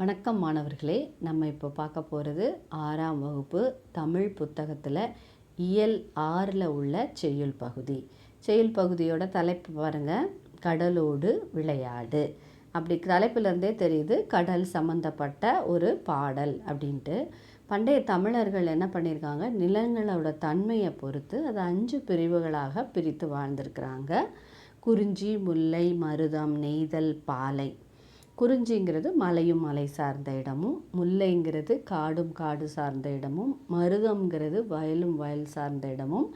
வணக்கம் மாணவர்களே. நம்ம இப்போ பார்க்க போகிறது ஆறாம் வகுப்பு தமிழ் புத்தகத்தில் இயல் ஆறில் உள்ள செய்யுள் பகுதி. செயல் பகுதியோட தலைப்பு பாருங்கள் கடலோடு விளையாடு. அப்படி தலைப்பிலேருந்தே தெரியுது கடல் சம்மந்தப்பட்ட ஒரு பாடல் அப்படின்ட்டு. பண்டைய தமிழர்கள் என்ன பண்ணியிருக்காங்க நிலங்களோட தன்மையை பொறுத்து அதை அஞ்சு பிரிவுகளாக பிரித்து வாழ்ந்திருக்கிறாங்க. குறிஞ்சி முல்லை மருதம் நெய்தல் பாலை. குறிஞ்சிங்கிறது மலையும் மலை சார்ந்த இடமும் முல்லைங்கிறது காடும் காடு சார்ந்த இடமும் மருதம்ங்கிறது வயலும் வயல் சார்ந்த இடமும்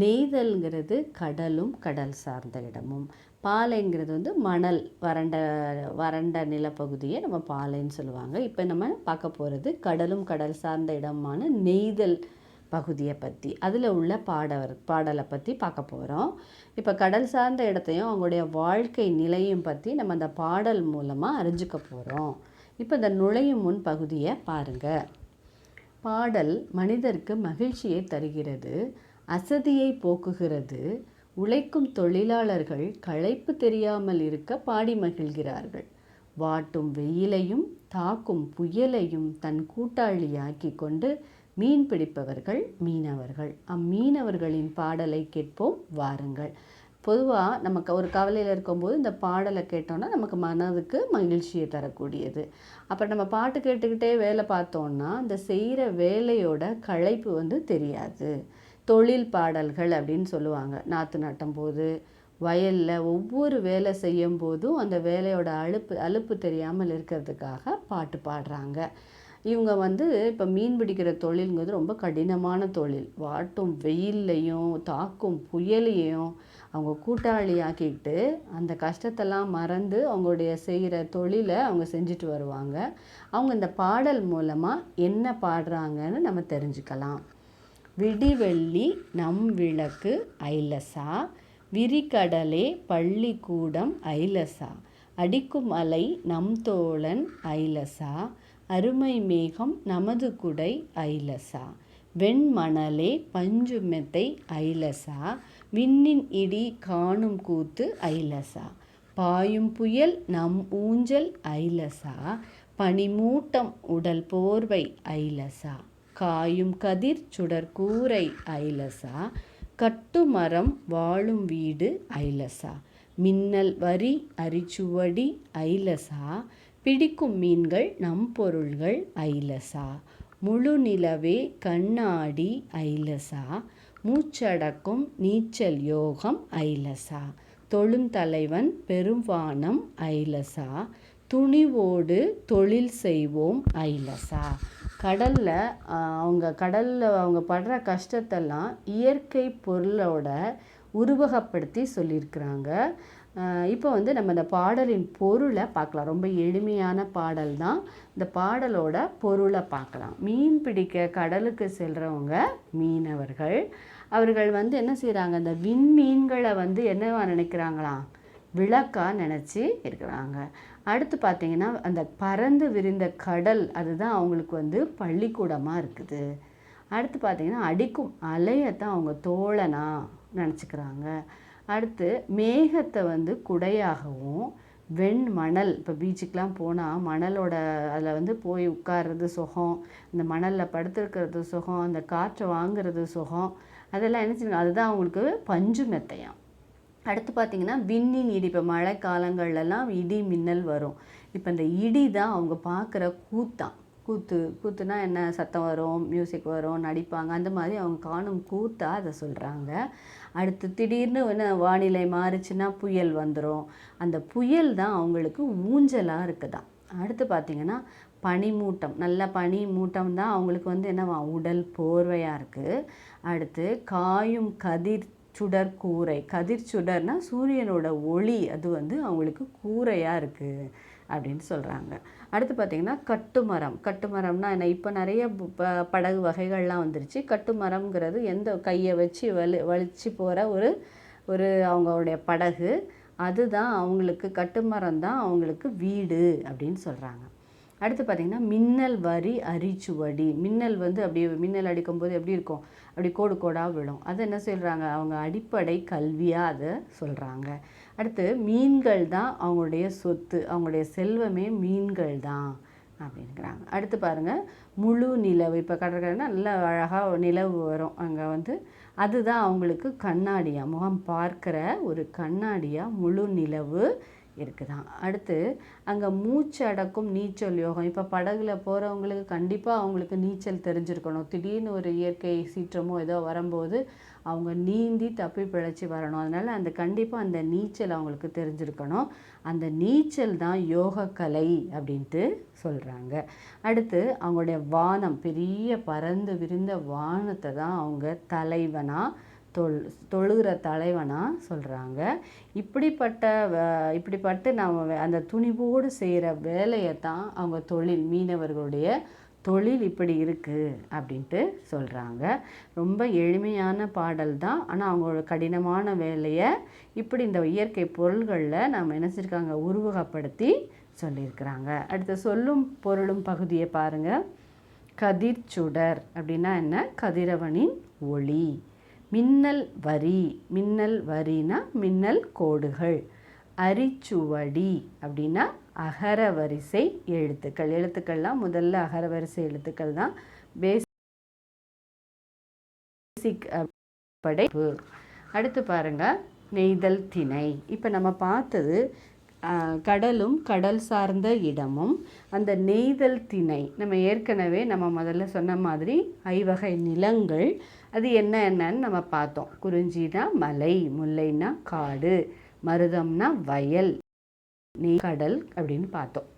நெய்தல்ங்கிறது கடலும் கடல் சார்ந்த இடமும். பாலைங்கிறது வந்து மணல் வறண்ட வறண்ட நிலப்பகுதியை நம்ம பாலைன்னு சொல்லுவாங்க. இப்போ நம்ம பார்க்க போகிறது கடலும் கடல் சார்ந்த இடமான நெய்தல் பகுதியை பற்றி அதில் உள்ள பாடவர் பாடலை பற்றி பார்க்க போகிறோம் இப்போ கடல் சார்ந்த இடத்தையும் அவங்களுடைய வாழ்க்கை நிலையும் பற்றி நம்ம அந்த பாடல் மூலமாக அறிஞ்சிக்க போகிறோம் இப்போ இந்த நுழையும் முன் பகுதியை பாருங்கள் பாடல் மனிதருக்கு மகிழ்ச்சியை தருகிறது அசதியை போக்குகிறது உழைக்கும் தொழிலாளர்கள் களைப்பு தெரியாமல் இருக்க பாடி மகிழ்கிறார்கள். வாட்டும் வெயிலையும் தாக்கும் புயலையும் தன் கூட்டாளியாக்கி கொண்டு மீன் பிடிப்பவர்கள் மீனவர்கள். அம்மீனவர்களின் பாடலை கேட்போம் வாருங்கள். பொதுவாக நமக்கு ஒரு கவலையில் இருக்கும்போது இந்த பாடலை கேட்டோன்னா நமக்கு மனதுக்கு மகிழ்ச்சியை தரக்கூடியது. அப்போ நம்ம பாட்டு கேட்டுக்கிட்டே வேலை பார்த்தோன்னா அந்த செய்கிற வேலையோட களைப்பு வந்து தெரியாது. தொழில் பாடல்கள் அப்படின்னு சொல்லுவாங்க. நாற்று நட்டும் போது வயலில் ஒவ்வொரு வேலை செய்யும் போதும் அந்த வேலையோட அலுப்பு அலுப்பு தெரியாமல் இருக்கிறதுக்காக பாட்டு பாடுறாங்க. இவங்க வந்து இப்போ மீன் பிடிக்கிற தொழிலுங்கிறது ரொம்ப கடினமான தொழில். வாட்டும் வெயில்லையும் தாக்கும் புயலையும் அவங்க கூட்டாளி அந்த கஷ்டத்தெல்லாம் மறந்து அவங்களுடைய செய்கிற தொழிலை அவங்க செஞ்சுட்டு வருவாங்க. அவங்க இந்த பாடல் மூலமாக என்ன பாடுறாங்கன்னு நம்ம தெரிஞ்சுக்கலாம். விடிவெள்ளி நம் விளக்கு ஐலசா. விரிகடலே பள்ளிக்கூடம் ஐலசா. அடிக்கும் அலை நம் தோழன் ஐலசா. அருமை மேகம் நமது குடை ஐலசா. வெண்மணலே பஞ்சுமெத்தை ஐலசா. விண்ணின் இடி காணும் கூத்து ஐலசா. பாயும் புயல் நம் ஊஞ்சல் ஐலசா. பனிமூட்டம் உடல் போர்வை ஐலசா. காயும் கதிர் சுடற்கூரை ஐலசா. கட்டுமரம் வாழும் வீடு ஐலசா. மின்னல் வரி அரிச்சுவடி ஐலசா. பிடிக்கும் மீன்கள் நம் பொருள்கள் ஐலசா. முழு நிலவே கண்ணாடி ஐலசா. மூச்சடக்கும் நீச்சல் யோகம் ஐலசா. தொழும் தலைவன் பெருவானம் ஐலசா. துணிவோடு தொழில் செய்வோம் ஐலசா. கடலில் அவங்க கடலில் அவங்க படுற கஷ்டத்தெல்லாம் இயற்கை பொருளோட உருவகப்படுத்தி சொல்லியிருக்கிறாங்க. இப்போ வந்து நம்ம இந்த பாடலின் பொருளை பார்க்கலாம். ரொம்ப எளிமையான பாடல் தான். இந்த பாடலோட பொருளை பார்க்கலாம். மீன் பிடிக்க கடலுக்கு செல்கிறவங்க மீனவர்கள். அவர்கள் வந்து என்ன செய்கிறாங்க இந்த விண்மீன்களை வந்து என்னவா நினைக்கிறாங்களாம்? விளக்காக நினச்சி இருக்கிறாங்க. அடுத்து பார்த்திங்கன்னா அந்த பறந்து விரிந்த கடல் அதுதான் அவங்களுக்கு வந்து பள்ளிக்கூடமாக இருக்குது. அடுத்து பார்த்திங்கன்னா அடிக்கும் அலையத்தான் அவங்க தோழனாக நினச்சிக்கிறாங்க. அடுத்து மேகத்தை வந்து குடையாகவும் வெண் மணல் இப்போ பீச்சுக்கெலாம் போனால் மணலோட அதில் வந்து போய் உட்கார்றது சுகம் அந்த மணலில் படுத்துருக்கிறது சுகம் அந்த காற்றை வாங்குறது சுகம் அதெல்லாம் என்ன செய்யணும் அதுதான் அவங்களுக்கு பஞ்சு மெத்தையாம். அடுத்து பார்த்திங்கன்னா விண்ணின் இடி இப்போ மழை காலங்கள்லாம் இடி மின்னல் வரும். இப்போ இந்த இடி தான் அவங்க பார்க்குற கூத்தான் கூத்து கூத்துனா என்ன? சத்தம் வரும் மியூசிக் வரும் நடிப்பாங்க. அந்த மாதிரி அவங்க காணும் கூத்தாக அதை சொல்கிறாங்க அடுத்து திடீர்னு என்ன வானிலை மாறுச்சுன்னா புயல் வந்துடும் அந்த புயல் தான் அவங்களுக்கு ஊஞ்சலாக இருக்குதான் அடுத்து பார்த்திங்கன்னா பனிமூட்டம். நல்ல பனி மூட்டம் தான் அவங்களுக்கு வந்து என்னவா? உடல் போர்வையாக இருக்குது அடுத்து காயும் கதிர் சுடர் கூரை. கதிர் சுடர்னா சூரியனோட ஒளி. அது வந்து அவங்களுக்கு கூரையாக இருக்குது அப்படின்னு சொல்கிறாங்க அடுத்து பார்த்திங்கன்னா கட்டுமரம். கட்டுமரம்னா என்ன? இப்போ நிறைய ப படகு வகைகள்லாம் வந்துருச்சு. கட்டுமரம்ங்கிறது எந்த கையை வச்சு வலி வலிச்சு போகிற ஒரு ஒரு அவங்களுடைய படகு. அதுதான் அவங்களுக்கு கட்டுமரம் தான் அவங்களுக்கு வீடு அப்படின்னு சொல்கிறாங்க அடுத்து பார்த்திங்கன்னா மின்னல் வரி அரிச்சுவடி. மின்னல் வந்து அப்படியே மின்னல் அடிக்கும்போது எப்படி இருக்கும்? அப்படி கோடு கோடாக விழும். அது என்ன சொல்கிறாங்க அவங்க அடிப்படை கல்வியாக அதை சொல்கிறாங்க அடுத்து மீன்கள் தான் அவங்களுடைய சொத்து அவங்களுடைய செல்வமே மீன்கள் தான் அப்படிங்கிறாங்க அடுத்து பாருங்கள் முழு நிலவு. இப்போ கடற்கரைனா நல்ல அழகாக நிலவு வரும். அங்கே வந்து அதுதான் அவங்களுக்கு கண்ணாடியாக முகம் பார்க்குற ஒரு கண்ணாடியாக முழு நிலவு இருக்குதான். அடுத்து அங்கே மூச்சு அடக்கும் நீச்சல் யோகம். இப்போ படகுல போகிறவங்களுக்கு கண்டிப்பாக அவங்களுக்கு நீச்சல் தெரிஞ்சிருக்கணும். திடீர்னு ஒரு இயற்கை சீற்றமோ ஏதோ வரும்போது அவங்க நீந்தி தப்பி பிழைச்சி வரணும். அதனால் அந்த கண்டிப்பாக அந்த நீச்சல் அவங்களுக்கு தெரிஞ்சிருக்கணும். அந்த நீச்சல் தான் யோகக்கலை அப்படின்ட்டு சொல்கிறாங்க அடுத்து அவங்களுடைய வானம். பெரிய பறந்து விரிந்த வானத்தை தான் அவங்க தலைவனாக தொல் தொழுகிற தலைவனாக சொல்கிறாங்க இப்படிப்பட்ட இப்படிப்பட்டு நம்ம அந்த துணிவோடு செய்கிற வேலையை தான் அவங்க தொழில் மீனவர்களுடைய தொழில் இப்படி இருக்குது அப்படின்ட்டு சொல்கிறாங்க ரொம்ப எளிமையான பாடல் தான். ஆனால் அவங்களோட கடினமான வேலையை இப்படி இந்த இயற்கை பொருள்களில் நம்ம நினச்சிருக்காங்க உருவகப்படுத்தி சொல்லியிருக்கிறாங்க. அடுத்து சொல்லும் பொருளும் பகுதியை பாருங்கள் கதிர் சுடர் அப்படின்னா என்ன? கதிரவனின் ஒளி. மின்னல் வரி மின்னல் வரினா மின்னல் கோடுகள். அரிச்சுவடி அப்படின்னா அகர வரிசை எழுத்துக்கள். எழுத்துக்கள்லாம் முதல்ல அகர வரிசை எழுத்துக்கள் தான். பேசிக் படைப்பு. அடுத்து பாருங்க நெய்தல் திணை. இப்போ நம்ம பார்த்தது கடலும் கடல் சார்ந்த இடமும். அந்த நெய்தல் திணை நம்ம ஏற்கனவே நம்ம முதல்ல சொன்ன மாதிரி ஐவகை நிலங்கள் அது என்ன என்னன்னு நம்ம பார்த்தோம். குறிஞ்சினா மலை முல்லைனா காடு மருதம்னா வயல் நெய் கடல் அப்படின்னு பார்த்தோம்.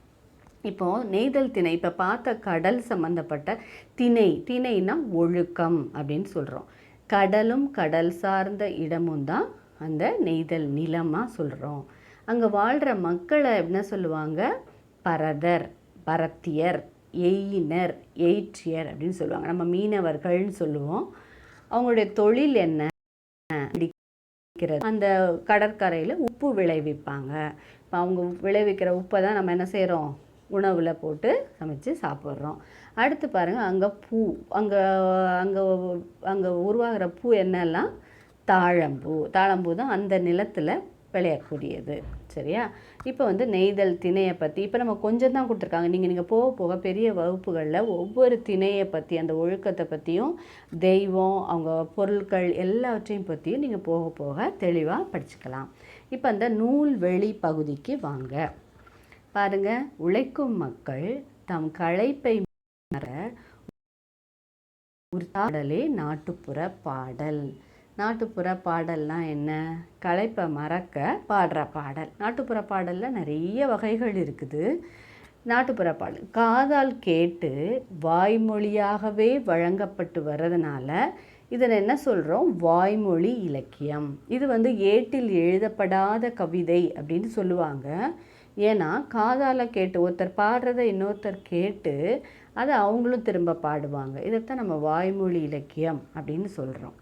இப்போது நெய்தல் திணை இப்போ பார்த்த கடல் சம்மந்தப்பட்ட திணை திணைனா ஒழுக்கம் அப்படின்னு சொல்கிறோம் கடலும் கடல் சார்ந்த இடமும் தான் அந்த நெய்தல் நிலமாக சொல்கிறோம் அங்கே வாழ்கிற மக்களை என்ன சொல்லுவாங்க? பரதர் பரத்தியர் எயினர் எயிற்றியர் அப்படின்னு சொல்லுவாங்க. நம்ம மீனவர்கள்னு சொல்லுவோம். அவங்களுடைய தொழில் என்ன? அந்த கடற்கரையில் உப்பு விளைவிப்பாங்க. இப்போ அவங்க விளைவிக்கிற உப்பை தான் நம்ம என்ன செய்கிறோம் உணவில் போட்டு சமைச்சு சாப்பிட்றோம். அடுத்து பாருங்கள் அங்கே பூ அங்கே அங்கே அங்கே உருவாகிற பூ என்னெல்லாம்? தாழம்பூ தாழம்பூ தான் அந்த நிலத்தில் விளையக்கூடியது. சரியா? இப்போ வந்து நெய்தல் திணையை பற்றி இப்போ நம்ம கொஞ்சம் தான் கொடுத்துருக்காங்க. நீங்கள் நீங்கள் போக போக பெரிய வகுப்புகளில் ஒவ்வொரு திணையை பற்றி அந்த ஒழுக்கத்தை பற்றியும் தெய்வம் அவங்க பொருட்கள் எல்லாவற்றையும் பற்றியும் நீங்கள் போக போக தெளிவாக படிச்சுக்கலாம். இப்போ அந்த நூல் வெளி பகுதிக்கு வாங்க. பாருங்கள் உழைக்கும் மக்கள் தம் களைப்பை மற நாட்டுப்புற பாடல். நாட்டுப்புற பாடல்லாம் என்ன? களைப்பை மறக்க பாடுற பாடல். நாட்டுப்புற பாடலில் நிறைய வகைகள் இருக்குது. நாட்டுப்புற பாடல். காதால் கேட்டு வாய்மொழியாகவே வழங்கப்பட்டு வர்றதுனால இதில் என்ன சொல்கிறோம் வாய்மொழி இலக்கியம். இது வந்து ஏட்டில் எழுதப்படாத கவிதை அப்படின்னு சொல்லுவாங்க. ஏன்னா காதால் கேட்டு ஒருத்தர் பாடுறதை இன்னொருத்தர் கேட்டு அதை அவங்களும் திரும்ப பாடுவாங்க. இதைத்தான் நம்ம வாய்மொழி இலக்கியம் அப்படின்னு சொல்கிறோம்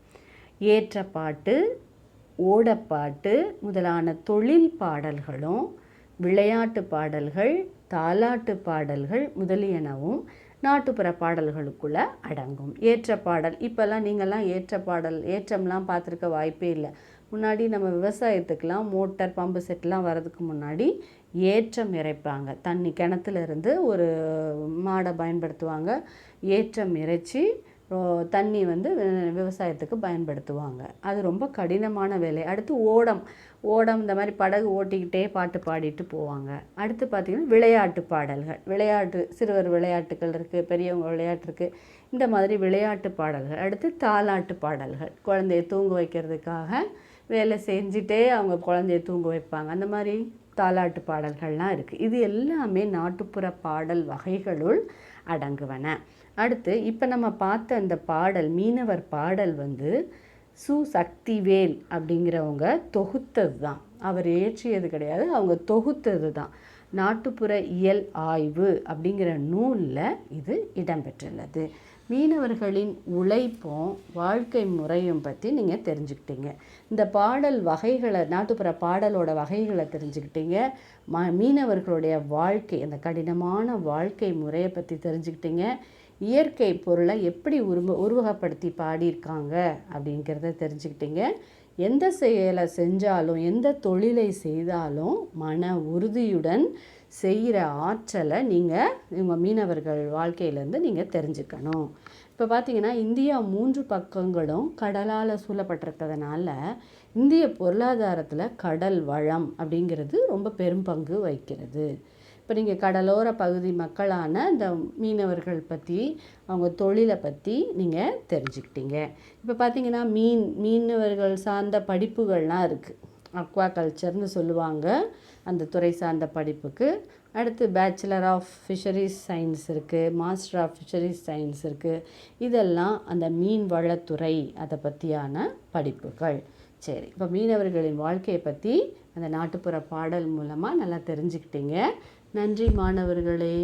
ஏற்ற பாட்டு ஓடப்பாட்டு முதலான தொழில் பாடல்களும் விளையாட்டு பாடல்கள் தாலாட்டு பாடல்கள் முதலியனவும் நாட்டுப்புற பாடல்களுக்குள்ளே அடங்கும். ஏற்ற பாடல். இப்போல்லாம் நீங்கள்லாம் ஏற்ற பாடல் ஏற்றம்லாம் பார்த்துருக்க வாய்ப்பே இல்லை. முன்னாடி நம்ம விவசாயத்துக்கெலாம் மோட்டர் பம்பு செட்லாம் வர்றதுக்கு முன்னாடி ஏற்றம் இறைப்பாங்க. தண்ணி கிணத்துலேருந்து ஒரு மாடை பயன்படுத்துவாங்க. ஏற்றம் இறைச்சி தண்ணி வந்து விவசாயத்துக்கு பயன்படுத்துவாங்க. அது ரொம்ப கடினமான வேலை. அடுத்து ஓடம். ஓடம் இந்த மாதிரி படகு ஓட்டிக்கிட்டே பாட்டு பாடிட்டு போவாங்க. அடுத்து பார்த்திங்கன்னா விளையாட்டு பாடல்கள். விளையாட்டு சிறுவர் விளையாட்டுகள் இருக்குது பெரியவங்க விளையாட்டு இருக்குது இந்த மாதிரி விளையாட்டு பாடல்கள். அடுத்து தாலாட்டு பாடல்கள். குழந்தைய தூங்க வைக்கிறதுக்காக வேலை செஞ்சுட்டே அவங்க குழந்தைய தூங்க வைப்பாங்க. அந்த மாதிரி தாலாட்டு பாடல்கள்லாம் இருக்குது இது எல்லாமே நாட்டுப்புற பாடல் வகைகளுள் அடங்குவன. அடுத்து இப்போ நம்ம பார்த்த அந்த பாடல் மீனவர் பாடல் வந்து சு சக்திவேல் அப்படிங்கிறவங்க தொகுத்தது தான் அவர் ஏற்றியது கிடையாது அவங்க தொகுத்தது தான் நாட்டுப்புற இயல் ஆய்வு அப்படிங்கிற நூலில் இது இடம்பெற்றுள்ளது. மீனவர்களின் உழைப்பும் வாழ்க்கை முறையும் பற்றி நீங்கள் தெரிஞ்சுக்கிட்டீங்க. இந்த பாடல் வகைகளை நாட்டுப்புற பாடலோட வகைகளை தெரிஞ்சுக்கிட்டீங்க. ம மீனவர்களுடைய வாழ்க்கை அந்த கடினமான வாழ்க்கை முறையை பற்றி தெரிஞ்சுக்கிட்டீங்க. இயற்கை பொருளை எப்படி உருவ உருவகப்படுத்தி பாடியிருக்காங்க அப்படிங்கிறத தெரிஞ்சுக்கிட்டீங்க. எந்த செயலை செஞ்சாலும் எந்த தொழிலை செய்தாலும் மன உறுதியுடன் செய்கிற ஆற்றலை நீங்கள் உங்கள் மீனவர்கள் வாழ்க்கையிலேருந்து நீங்கள் தெரிஞ்சுக்கணும். இப்போ பார்த்தீங்கன்னா இந்தியா மூன்று பக்கங்களும் கடலால் சூழப்பட்டிருக்கிறதுனால இந்திய பொருளாதாரத்தில் கடல் வளம் அப்படிங்கிறது ரொம்ப பெரும் பங்கு வகிக்கிறது. இப்போ நீங்கள் கடலோர பகுதி மக்களான இந்த மீனவர்கள் பற்றி அவங்க தொழிலை பற்றி நீங்கள் தெரிஞ்சுக்கிட்டீங்க. இப்போ பார்த்தீங்கன்னா மீன் மீனவர்கள் சார்ந்த படிப்புகள்லாம் இருக்குது அக்வா கல்ச்சர்னு சொல்லுவாங்க. அந்த துறை சார்ந்த படிப்புக்கு. அடுத்து பேச்சுலர் ஆஃப் ஃபிஷரிஸ் சயின்ஸ் இருக்குது மாஸ்டர் ஆஃப் ஃபிஷரிஸ் சயின்ஸ் இருக்குது இதெல்லாம் அந்த மீன் வளத்துறை அதை பற்றியான படிப்புகள். சரி இப்போ மீனவர்களின் வாழ்க்கையை பற்றி அந்த நாட்டுப்புற பாடல் மூலமாக நல்லா தெரிஞ்சுக்கிட்டீங்க. நன்றி மாணவர்களே.